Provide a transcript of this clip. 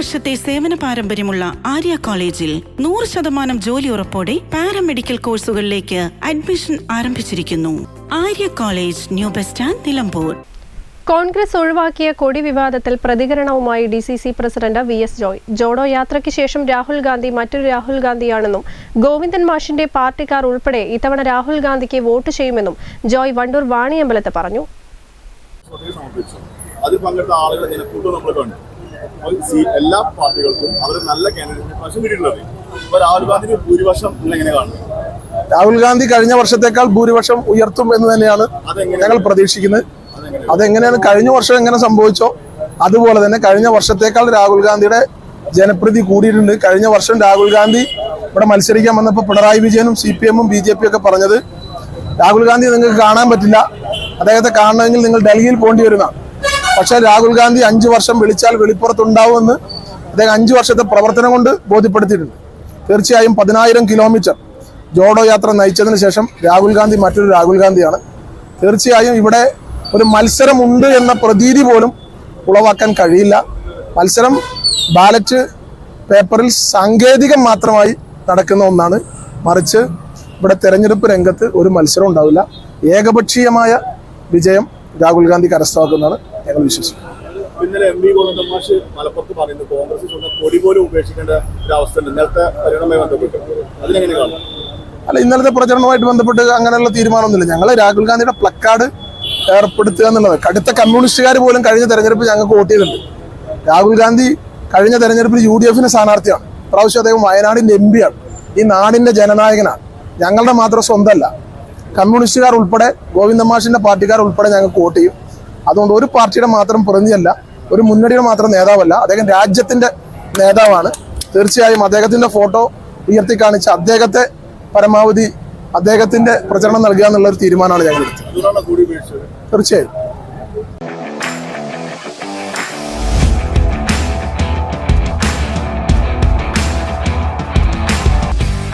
വർഷത്തെ സേവന പാരമ്പര്യമുള്ള ആര്യ കോളേജിൽ നൂറ് ശതമാനം ജോലി ഉറപ്പോടെ പാരാമെഡിക്കൽ കോഴ്സുകളിലേക്ക് അഡ്മിഷൻ ആരംഭിച്ചിരിക്കുന്നു. Arya college new bus stand Nilambur. Congress ഒഴിവാക്കിയ കൊടി വിവാദത്തിൽ പ്രതികരണവുമായി D C C president V S Joy. Jodo യാത്രയ്ക്ക് ശേഷം രാഹുൽ ഗാന്ധി മറ്റൊരു രാഹുൽ ഗാന്ധിയാണെന്നും ഗോവിന്ദൻ മാഷിന്റെ പാർട്ടിക്കാർ ഉൾപ്പെടെ ഇത്തവണ രാഹുൽ ഗാന്ധിക്ക് വോട്ട് ചെയ്യുമെന്നും ജോയ് വണ്ടൂർ വാണിയമ്പലത്ത് പറഞ്ഞു. അതിൽ പങ്കെടുത്ത ആളുകളെ ജനക്കൂട്ടം നമ്മൾ കണ്ടു എല്ലാ പാർട്ടികൾക്കും അവർ നല്ല കാൻഡിഡേറ്റ് പ്രാവശ്യം കിട്ടിയിട്ടുള്ളത് ഇപ്പൊ രാഹുൽ ഗാന്ധിക്ക് ഭൂരിപക്ഷം എങ്ങനെ കാണുന്നത് രാഹുൽ ഗാന്ധി കഴിഞ്ഞ വർഷത്തേക്കാൾ ഭൂരിപക്ഷം ഉയർത്തും എന്ന് തന്നെയാണ് ഞങ്ങൾ പ്രതീക്ഷിക്കുന്നത്. അതെങ്ങനെ അതെങ്ങനെയാണ്? കഴിഞ്ഞ വർഷം എങ്ങനെ സംഭവിച്ചോ അതുപോലെ തന്നെ കഴിഞ്ഞ വർഷത്തേക്കാൾ രാഹുൽ ഗാന്ധിയുടെ ജനപ്രീതി കൂടിയിട്ടുണ്ട്. കഴിഞ്ഞ വർഷം രാഹുൽ ഗാന്ധി ഇവിടെ മത്സരിക്കാൻ വന്നപ്പോൾ പിണറായി വിജയനും സി പി എമ്മും ബി ജെ പി ഒക്കെ പറഞ്ഞത് രാഹുൽ ഗാന്ധി നിങ്ങൾക്ക് കാണാൻ പറ്റില്ല. അദ്ദേഹത്തെ കാണണമെങ്കിൽ നിങ്ങൾ ഡൽഹിയിൽ പോകേണ്ടി വരുന്ന പക്ഷേ രാഹുൽ ഗാന്ധി അഞ്ചു വർഷം വിളിച്ചാൽ വെളിപ്പുറത്തുണ്ടാവുമെന്ന് അദ്ദേഹം അഞ്ചു വർഷത്തെ പ്രവർത്തനം കൊണ്ട് ബോധ്യപ്പെടുത്തിയിട്ടുണ്ട്. തീർച്ചയായും പതിനായിരം കിലോമീറ്റർ ജോഡോ യാത്ര നയിച്ചതിന് ശേഷം രാഹുൽ ഗാന്ധി മറ്റൊരു രാഹുൽ ഗാന്ധിയാണ്. തീർച്ചയായും ഇവിടെ ഒരു മത്സരമുണ്ട് എന്ന പ്രതീതി പോലും ഉളവാക്കാൻ കഴിയില്ല. മത്സരം ബാലറ്റ് പേപ്പറിൽ സാങ്കേതികം മാത്രമായി നടക്കുന്ന ഒന്നാണ്. മറിച്ച് ഇവിടെ തെരഞ്ഞെടുപ്പ് രംഗത്ത് ഒരു മത്സരം ഉണ്ടാവില്ല. ഏകപക്ഷീയമായ വിജയം രാഹുൽ ഗാന്ധി കരസ്ഥമാക്കുന്നതാണ് ഞങ്ങൾ വിശ്വസിക്കുന്നത്. ഇന്നലെ എം വി ഗോവിന്ദൻ മാഷ് മലപ്പുറത്ത് പറയുന്നു കോൺഗ്രസ് സ്വന്തം കൊടി പോലും ഉപേക്ഷിക്കേണ്ട ഒരു അവസ്ഥ ഉണ്ട്. ഇന്നലത്തെ പരിണാമമായി ബന്ധപ്പെട്ട്. അതിനെങ്ങനെ കാണും? അല്ല ഇന്നലത്തെ പ്രചരണവുമായിട്ട് ബന്ധപ്പെട്ട് അങ്ങനെയുള്ള തീരുമാനമൊന്നുമില്ല. ഞങ്ങൾ രാഹുൽ ഗാന്ധിയുടെ പ്ലക്കാർഡ് ഏർപ്പെടുത്തുക എന്നുള്ളത് കടുത്ത കമ്മ്യൂണിസ്റ്റുകാർ പോലും കഴിഞ്ഞ തെരഞ്ഞെടുപ്പ് ഞങ്ങൾക്ക് വോട്ട് ചെയ്തിട്ടുണ്ട്. രാഹുൽ ഗാന്ധി കഴിഞ്ഞ തെരഞ്ഞെടുപ്പിൽ യു ഡി എഫിന്റെ സ്ഥാനാർത്ഥിയാണ്. പ്രാവശ്യം അദ്ദേഹം വയനാടിന്റെ എം പിയാണ് ഈ നാടിന്റെ ജനനായകനാണ്. ഞങ്ങളുടെ മാത്രം സ്വന്തമല്ല. കമ്മ്യൂണിസ്റ്റുകാർ ഉൾപ്പെടെ ഗോവിന്ദമാഷിന്റെ പാർട്ടിക്കാർ ഉൾപ്പെടെ ഞങ്ങൾക്ക് വോട്ട് ചെയ്യും. അതുകൊണ്ട് ഒരു പാർട്ടിയുടെ മാത്രം പ്രതിനിധിയല്ല ഒരു മുന്നണിയുടെ മാത്രം നേതാവല്ല അദ്ദേഹം രാജ്യത്തിന്റെ നേതാവാണ്. തീർച്ചയായും അദ്ദേഹത്തിന്റെ ഫോട്ടോ ഉയർത്തി കാണിച്ച് അദ്ദേഹത്തെ പരമാവധി അദ്ദേഹത്തിന്റെ പ്രചരണം നൽകുക എന്നുള്ള ഒരു തീരുമാനമാണ് ഞങ്ങൾ എടുത്തത്. തീർച്ചയായും.